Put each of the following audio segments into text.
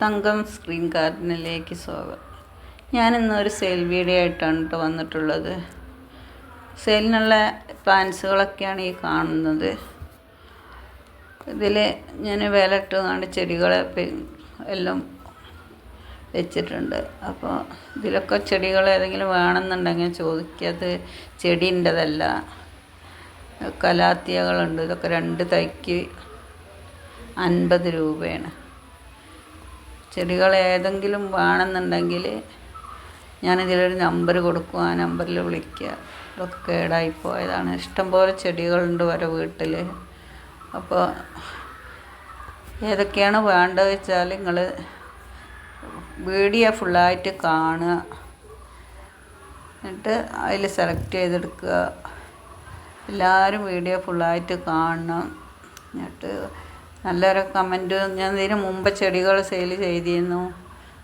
തങ്കം screen ഗാർഡനിലേക്ക് സ്വാഗതം. ഞാനിന്നൊരു sale video ആയിട്ടാണ് കേട്ടോ വന്നിട്ടുള്ളത്. സെയിലിനുള്ള പ്ലാന്റ്സുകളൊക്കെയാണ് ഈ കാണുന്നത്. ഇതിൽ ഞാൻ വില ഇട്ടുകൊണ്ട് ചെടികളെ എല്ലാം വെച്ചിട്ടുണ്ട്. അപ്പോൾ ഇതിലൊക്കെ ചെടികൾ ഏതെങ്കിലും വേണമെന്നുണ്ടെങ്കിൽ ചോദിക്കത് ചെടീന്റെതല്ല. കലാത്തിയകളുണ്ട്. ഇതൊക്കെ രണ്ട് തൈക്ക് അൻപത് രൂപയാണ്. ചെടികൾ ഏതെങ്കിലും വേണമെന്നുണ്ടെങ്കിൽ ഞാനിതിലൊരു നമ്പർ കൊടുക്കും. ആ നമ്പറിൽ വിളിക്കുക. ഇതൊക്കെ കേടായി പോയതാണ്. ഇഷ്ടംപോലെ ചെടികളുണ്ട് വരെ വീട്ടിൽ. അപ്പോൾ ഏതൊക്കെയാണ് വേണ്ടത് വെച്ചാൽ നിങ്ങൾ വീഡിയോ ഫുള്ളായിട്ട് കാണുക. എന്നിട്ട് അതിൽ സെലക്ട് ചെയ്തെടുക്കുക. എല്ലാവരും വീഡിയോ ഫുള്ളായിട്ട് കാണണം. എന്നിട്ട് നല്ലൊരു കമന്റ് ഞാൻ ഇതിന് മുമ്പ് ചെടികൾ സെയിൽ ചെയ്തിരുന്നു.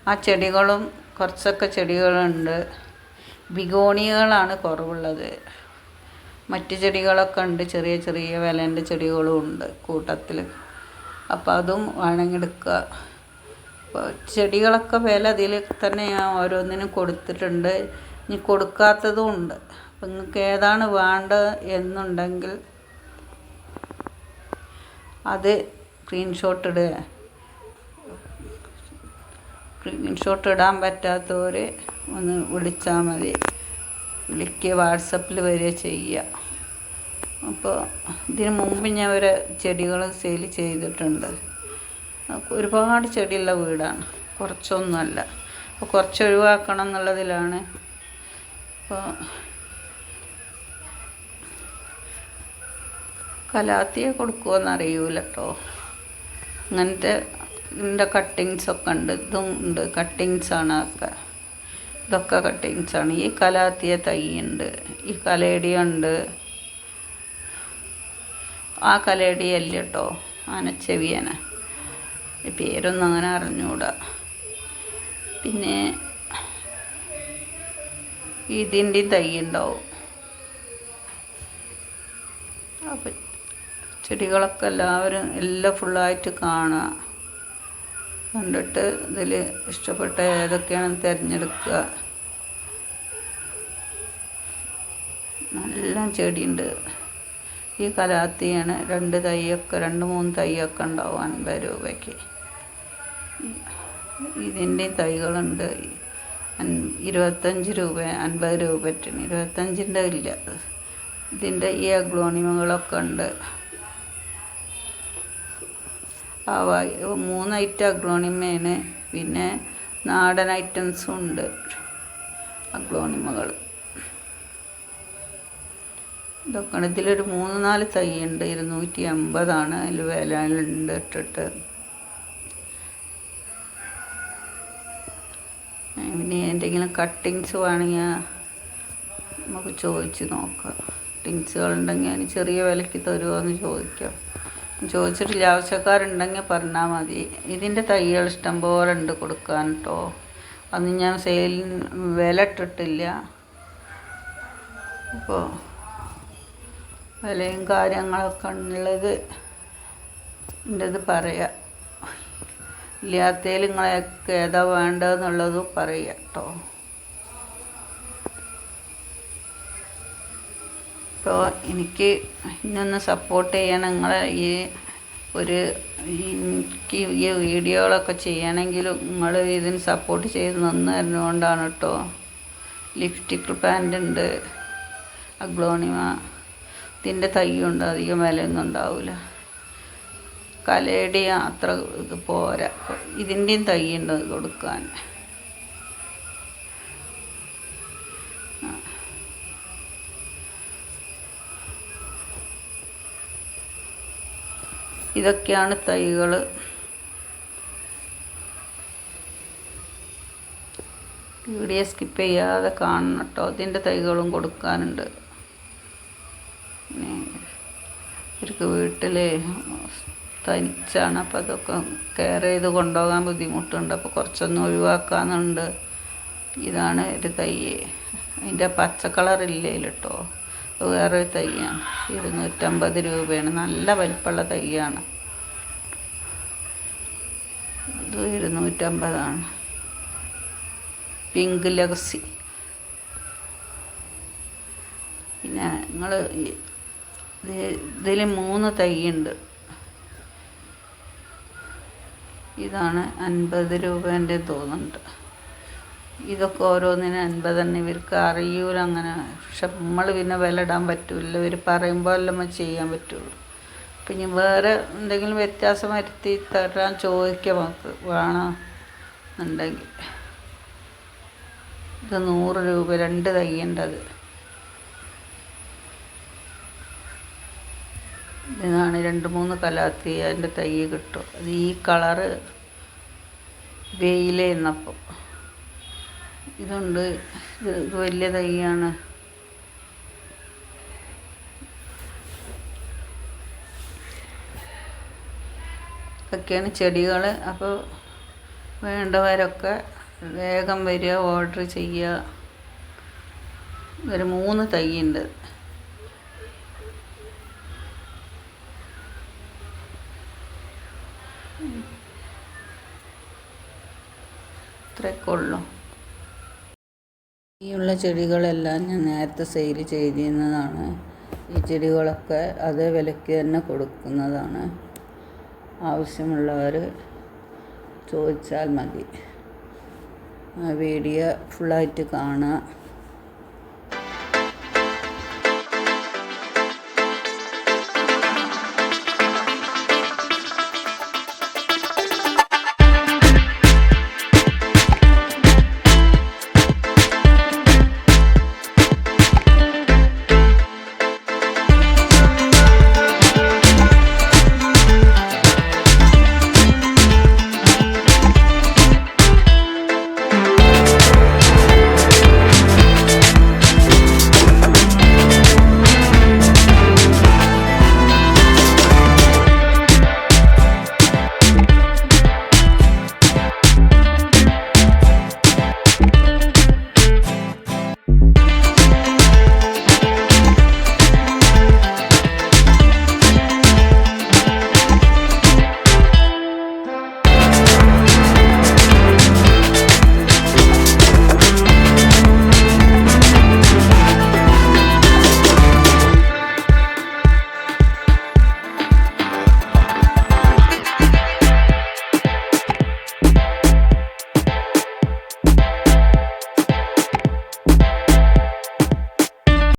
ആ ചെടികളും കുറച്ചൊക്കെ ചെടികളുണ്ട്. ബിഗോണികളാണ് കുറവുള്ളത്. മറ്റു ചെടികളൊക്കെ ഉണ്ട്. ചെറിയ ചെറിയ വിലേന്റെ ചെടികളും ഉണ്ട് കൂട്ടത്തിൽ അപ്പോൾ അതും വേണമെങ്കിൽ എടുക്കുക. അപ്പോൾ ചെടികളൊക്കെ വില അതിൽ തന്നെ ഞാൻ ഓരോന്നിനും കൊടുത്തിട്ടുണ്ട്. ഇനി കൊടുക്കാത്തതും ഉണ്ട്. അപ്പം നിങ്ങൾക്ക് ഏതാണ് വേണ്ടത് എന്നുണ്ടെങ്കിൽ അത് സ്ക്രീൻഷോട്ട് ഇടുക സ്ക്രീൻഷോട്ട് ഇടാൻ പറ്റാത്തവർ ഒന്ന് വിളിച്ചാൽ മതി. വിളിക്കുക വാട്സപ്പിൽ വരിക ചെയ്യുക അപ്പോൾ ഇതിന് മുമ്പ് ഞാൻ ഒരു ചെടികൾ സെയിൽ ചെയ്തിട്ടുണ്ട്. ഒരുപാട് ചെടിയുള്ള വീടാണ്. കുറച്ചൊന്നുമല്ല അപ്പോൾ കുറച്ച് ഒഴിവാക്കണം എന്നുള്ളതിലാണ്. അപ്പോൾ കലാത്തിയെ കൊടുക്കുമോയെന്ന് അറിയൂല കേട്ടോ അങ്ങനത്തെ ഇതിന്റെ കട്ടിങ്സൊക്കെ ഉണ്ട്. ഇതും ഉണ്ട്. കട്ടിങ്സാണ് ഒക്കെ. ഇതൊക്കെ കട്ടിങ്സാണ് ഈ കലാത്തിയ തൈ ഉണ്ട്. ഈ കലേടി ഉണ്ട്. ആ കലേടി അല്ല കേട്ടോ ആനച്ചെവിയന. പേരൊന്നും അങ്ങനെ അറിഞ്ഞുകൂടാ പിന്നെ ഇതിന്റെ തൈ ഉണ്ടാവും. അപ്പം ചെടികളൊക്കെ എല്ലാവരും എല്ലാം ഫുള്ളായിട്ട് കാണുക. കണ്ടിട്ട് ഇതിൽ ഇഷ്ടപ്പെട്ട ഏതൊക്കെയാണ് തിരഞ്ഞെടുക്കുക. നല്ല ചെടിയുണ്ട്. ഈ കലാത്തിയാണ് രണ്ട് തൈയൊക്കെ രണ്ട് മൂന്ന് തൈയൊക്കെ ഉണ്ടാവും അൻപത് രൂപയ്ക്ക്. ഇതിന്റെ തൈകളുണ്ട്. ഇരുപത്തഞ്ച് രൂപ അൻപത് രൂപറ്റിന് ഇരുപത്തഞ്ചിന്റെ ഇല്ല. ഇതിന്റെ ഈ അഗ്ലോണിമകളൊക്കെ ഉണ്ട്. മൂന്ന് ഐറ്റം അഗ്ലോണിമയാണ്. പിന്നെ നാടൻ ഐറ്റംസും ഉണ്ട്. അഗ്ലോണിമകൾ ഇതൊക്കെ ഇതിലൊരു മൂന്ന് നാല് തൈ ഉണ്ട്. ഇരുന്നൂറ്റി അമ്പതാണ് അതിൽ വേലുണ്ട് ഇട്ടിട്ട്. പിന്നെ എന്തെങ്കിലും കട്ടിങ്സ് വേണമെങ്കിൽ നമുക്ക് ചോദിച്ച് നോക്കാം. കട്ടിങ്സുകൾ ഉണ്ടെങ്കിൽ അതിന് ചെറിയ വിലയ്ക്ക് തരുമോ എന്ന് ചോദിക്കാം. ചോദിച്ചിട്ടില്ല. ആവശ്യക്കാരുണ്ടെങ്കിൽ പറഞ്ഞാൽ മതി. ഇതിന്റെ തൈകൾ ഇഷ്ടം പോലെ ഉണ്ട് കൊടുക്കാൻ കേട്ടോ അന്ന് ഞാൻ സെയിൽ വില ഇട്ടിട്ടില്ല. അപ്പോൾ വിലയും കാര്യങ്ങളൊക്കെ ഉള്ളത് എന്റെത് പറയാം. ഇല്ലാത്തതിൽ നിങ്ങളൊക്കെ ഏതാ വേണ്ടതെന്നുള്ളത് പറയാം കേട്ടോ അപ്പോൾ എനിക്ക് ഇന്നൊന്ന് സപ്പോർട്ട് ചെയ്യണം നിങ്ങൾ ഈ ഒരു എനിക്ക് ഈ വീഡിയോകളൊക്കെ ചെയ്യണമെങ്കിൽ നിങ്ങൾ ഇതിന് സപ്പോർട്ട് ചെയ്ത് നിന്ന് തരുന്നതുകൊണ്ടാണ് കേട്ടോ. ലിപ്സ്റ്റിക് പാന്റ് ഉണ്ട് അഗ്ലോണിമ. ഇതിന്റെ തൈയുണ്ട് അധികം വിലയൊന്നും ഉണ്ടാവില്ല. കലയുടെ അത്ര ഇത് പോരാ. ഇതിന്റെയും തയ്യുണ്ട് കൊടുക്കാൻ. ഇതൊക്കെയാണ് തൈകൾ വീഡിയോ സ്കിപ്പ് ചെയ്യാതെ കാണണം കേട്ടോ. ഇതിന്റെ തൈകളും കൊടുക്കാനുണ്ട്. ഇവർക്ക് വീട്ടിൽ തനിച്ചാണ്. അപ്പോൾ അതൊക്കെ കെയർ ചെയ്ത് കൊണ്ടുപോകാൻ ബുദ്ധിമുട്ടുണ്ട്. അപ്പോൾ കുറച്ചൊന്ന് ഒഴിവാക്കാനുണ്ട്. ഇതാണ് ഒരു തൈ. അതിന്റെ പച്ച കളറില്ലേ കേട്ടോ. അത് വേറൊരു തൈയാണ്. ഇരുന്നൂറ്റമ്പത് രൂപയാണ്. നല്ല വലിപ്പമുള്ള തൈയാണ്. ഇത് ഇരുന്നൂറ്റമ്പതാണ്. Pink legacy. പിന്നെ നിങ്ങൾ ഇതിൽ മൂന്ന് തൈയുണ്ട്. ഇതാണ് അൻപത് രൂപേന്റെ തോന്നുന്നുണ്ട്. ഇതൊക്കെ ഓരോന്നിനും അൻപത് തന്നെ ഇവർക്ക് അറിയൂല അങ്ങനെ. പക്ഷെ നമ്മൾ പിന്നെ വില ഇടാൻ പറ്റില്ല ഇവർ പറയുമ്പോൾ അല്ല ചെയ്യാൻ പറ്റുള്ളൂ. പിന്നെ വേറെ എന്തെങ്കിലും വ്യത്യാസം വരുത്തി തരാൻ ചോദിക്കാം നമുക്ക്. വേണമെന്നുണ്ടെങ്കിൽ ഇത് നൂറ് രൂപ രണ്ട് തയ്യേണ്ടത്. ഇതാണ് രണ്ട് മൂന്ന് കലാത്തി അതിന്റെ തൈ കിട്ടും. അത് ഈ കളറ് വെയിലേന്നപ്പം. ഇതുണ്ട്. ഇത് വലിയ തൈയാണ്. ഇതൊക്കെയാണ് ചെടികൾ അപ്പോൾ വേണ്ടവരൊക്കെ വേഗം വരിക ഓർഡർ ചെയ്യുക. ഒരു മൂന്ന് തൈയുണ്ട്. ഇത്രയൊക്കെ ഉള്ളൂ. ഈ ഉള്ള ചെടികളെല്ലാം ഞാൻ നേരത്തെ സെയിൽ ചെയ്തിരുന്നതാണ്. ഈ ചെടികളൊക്കെ അതേ വിലയ്ക്ക് തന്നെ കൊടുക്കുന്നതാണ്. ആവശ്യമുള്ളവർ ചോദിച്ചാൽ മതി. വീഡിയോ ഫുള്ളായിട്ട് കാണുക